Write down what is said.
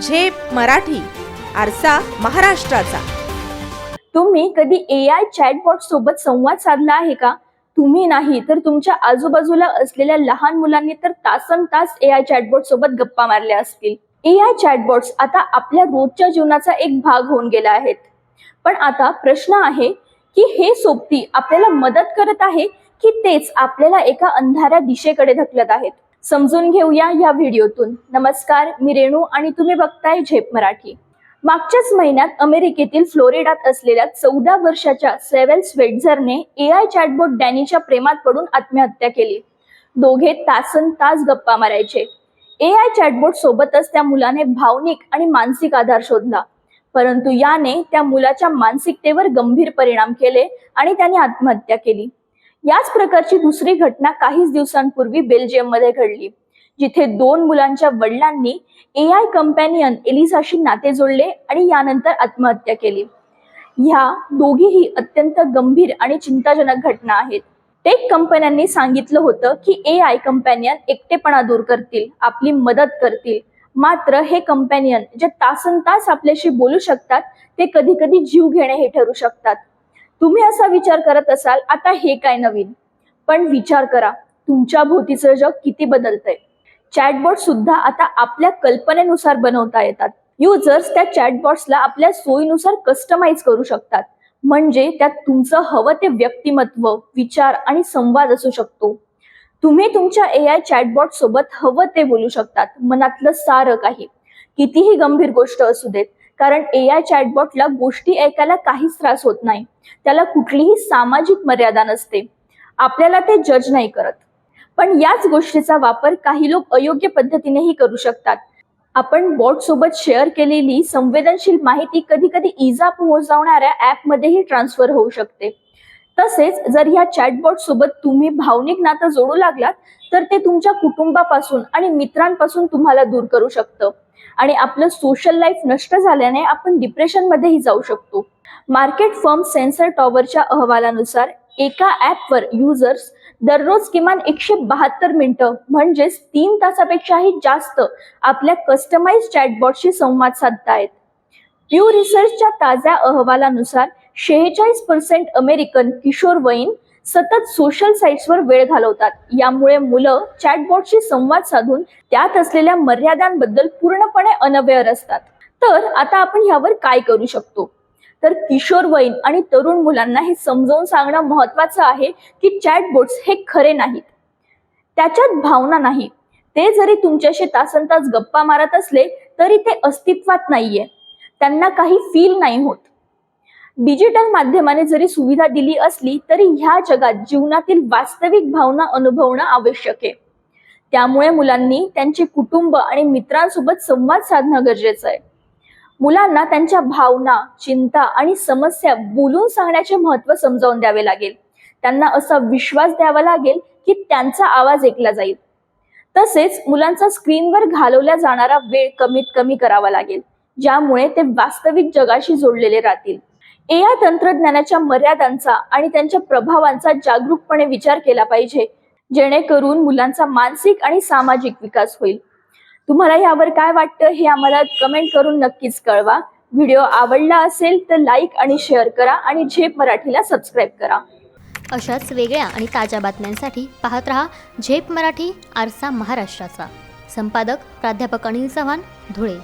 झेप मराठी आरसा महाराष्ट्राचा. तुम्ही कधी ए आय चॅटबॉट सोबत संवाद साधला आहे का? तुम्ही नाही तर तुमच्या आजूबाजूला असलेल्या लहान मुलांनी तर तासन तास ए आय चॅटबॉट सोबत गप्पा मारल्या असतील. ए आय चॅटबॉट्स आता आपल्या रोजच्या जीवनाचा एक भाग होऊन गेला आहेत. पण आता प्रश्न आहे की हे सोबती आपल्याला मदत करत आहे की तेच आपल्याला एका अंधाऱ्या दिशेकडे ढकलत आहेत? समजून घेऊया या व्हिडिओतून. नमस्कार मी रेणू आणि तुम्ही बघताय झेप मराठी. मागच्याच महिन्यात अमेरिकेतील फ्लोरिडात असलेल्या चौदा वर्षाच्या सेवेल स्वेटझरने ए आय चॅटबोट डॅनीच्या प्रेमात पडून आत्महत्या केली. दोघे तासन तास गप्पा मारायचे. ए आय चॅटबोट सोबतच त्या मुलाने भावनिक आणि मानसिक आधार शोधला. परंतु याने त्या मुलाच्या मानसिकतेवर गंभीर परिणाम केले आणि त्याने आत्महत्या केली. याच प्रकारची दुसरी घटना काहीच दिवसांपूर्वी बेल्जियममध्ये घडली जिथे दोन मुलांच्या वडिलांनी ए आय कंपॅनियन एलिसाशी नाते जोडले आणि यानंतर आत्महत्या केली. ह्या दोघीही अत्यंत गंभीर आणि चिंताजनक घटना आहेत. टेक कंपन्यांनी सांगितलं होतं की ए आय कंपॅनियन एकटेपणा दूर करतील आपली मदत करतील. मात्र हे कंपॅनियन जे तासन तास आपल्याशी बोलू शकतात ते कधी कधी जीव घेणे हे ठरू शकतात. तुम्ही असा विचार करत असाल आता हे काय नवीन? पण विचार करा तुमच्या भोवतीचं जग किती बदलतंय. चॅटबॉट सुद्धा आता आपल्या कल्पनेनुसार बनवता येतात. युजर्स त्या चॅटबॉट्सला आपल्या सोयीनुसार कस्टमाइज करू शकतात. म्हणजे त्यात तुमचं हवं ते व्यक्तिमत्व विचार आणि संवाद असू शकतो. तुम्ही तुमच्या ए आय चॅटबॉट सोबत हवं ते बोलू शकतात. मनातलं सारं काही. कितीही गंभीर गोष्ट असू देत कारण ए आय चॅटबॉटला गोष्टी ऐकायला काहीच त्रास होत नाही. त्याला कुठलीही सामाजिक मर्यादा नसते. आपल्याला ते जज नाही करत. पण याच गोष्टीचा वापर काही लोक अयोग्य पद्धतीनेही करू शकतात. आपण बॉट सोबत शेअर केलेली संवेदनशील माहिती कधी कधी इजा पोहोचवणाऱ्या ऍपमध्येही ट्रान्सफर होऊ शकते. तसेच जर ह्या चॅटबॉट सोबत तुम्ही भावनिक नातं जोडू लागलात तर ते तुमच्या कुटुंबापासून आणि मित्रांपासून तुम्हाला दूर करू शकतं. आणि आपलं सोशल लाईफ नष्ट झाल्याने आपण डिप्रेशन मध्येही जाऊ शकतो. मार्केट फर्म सेन्सर टॉवरच्या अहवालानुसार एका ऍपवर युजर्स दररोज किमान एकशे बहात्तर मिनिटं म्हणजेच तीन तासापेक्षाही जास्त आपल्या कस्टमाइज चॅटबॉटशी संवाद साधतायत. प्यू रिसर्चच्या ताज्या अहवालानुसार शेहेचाळीस पर्सेंट अमेरिकन किशोरवयीन सतत सोशल साईट्सवर वेळ घालवतात. यामुळे मुलं चॅटबॉटशी संवाद साधून त्यात असलेल्या मर्यादांबद्दल पूर्णपणे अनवेअर असतात. तर आता आपण ह्यावर काय करू शकतो? तर किशोरवयीन आणि तरुण मुलांना हे समजावून सांगणं महत्वाचं आहे की चॅटबोट्स हे खरे नाहीत. त्याच्यात भावना नाही. ते जरी तुमच्याशी तासन तास गप्पा मारत असले तरी ते अस्तित्वात नाहीये. त्यांना काही फील नाही होत. डिजिटल माध्यमाने जरी सुविधा दिली असली तरी ह्या जगात जीवनातील वास्तविक भावना अनुभवणं आवश्यक आहे. त्यामुळे मुलांनी त्यांचे कुटुंब आणि मित्रांसोबत संवाद साधणं गरजेचं आहे. मुलांना त्यांच्या भावना चिंता आणि समस्या बोलून सांगण्याचे महत्त्व समजावून द्यावे लागेल. त्यांना असा विश्वास द्यावा लागेल की त्यांचा आवाज ऐकला जाईल. तसेच मुलांचा स्क्रीनवर घालवला जाणारा वेळ कमीत कमी करावा लागेल ज्यामुळे ते वास्तविक जगाशी जोडलेले राहतील. ए आय तंत्रज्ञानाच्या मर्यादांचा आणि त्यांच्या प्रभावांचा जागरूकपणे विचार केला पाहिजे जेणेकरून मुलांचा मानसिक आणि सामाजिक विकास होईल. तुम्हाला यावर काय वाटतं हे आम्हाला कमेंट करून नक्कीच कळवा. व्हिडिओ आवडला असेल तर लाईक आणि शेअर करा आणि झेप मराठीला सबस्क्राईब करा. अशाच वेगळ्या आणि ताज्या बातम्यांसाठी पाहत रहा झेप मराठी आरसा महाराष्ट्राचा. संपादक प्राध्यापक अनिल चव्हाण धुळे.